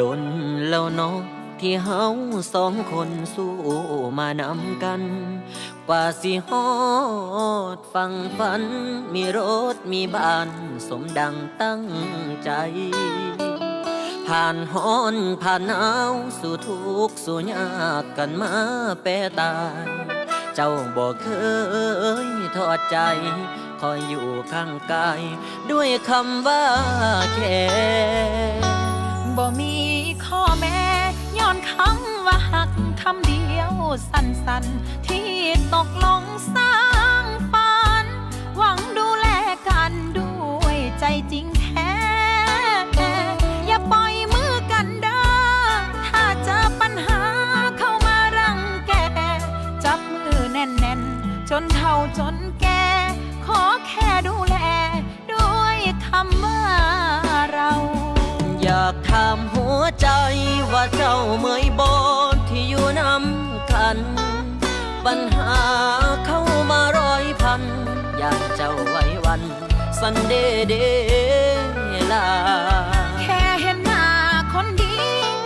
ดนแล้วเนาะที่เฮาสองคนสู้มานำกัน กว่าสิฮอดฟังฝัน มีรถมีบ้านสมดังตั้งใจ ผ่านฮ้อนผ่านหนาวสู่ทุกสู่ยากกันมาแปรตาย เจ้าบอกเคยทอดใจ คอยอยู่ข้างกาย ด้วยคำว่าแค่ มีข้อแม้ย้อนคำว่าหักคำเดียวสั้นๆ ที่ตกลงสร้างฝัน หวังดูแลกันด้วยใจจริงแท้ อย่าปล่อยมือกันเด้อถ้าเจอปัญหาเข้ามารังแก จับมือแน่นๆ จนเท่าจน เจ้าเมื่อยบนที่อยู่นำกัน ปัญหาเข้ามาร้อยพัน อยากเจ้าไว้วันสันเดเดลา แค่เห็นหน้าคนดี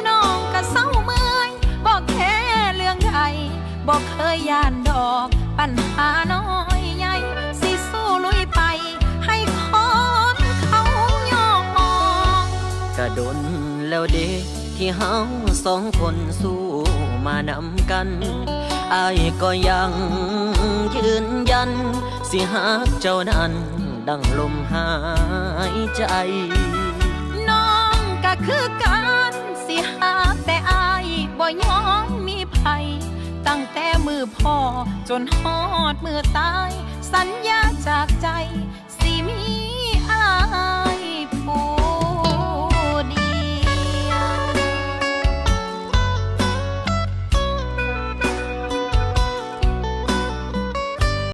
น้องก็เศร้าเมื่อยบอกแค่เรื่องใดบอกเคยย่านดอก ปัญหาน้อยใหญ่สิสู้ลุยไป ให้คนเขายอมกระดนแล้วเด็ก ที่เฮาสองคนสู้มานำกันอายก็ยังยืนยัน สิหากเจ้านั้นดังลมหายใจ น้องก็คือกันสิหาแต่อายบ่ยอมมีภัยตั้งแต่มือพ่อจนฮอดมือตาย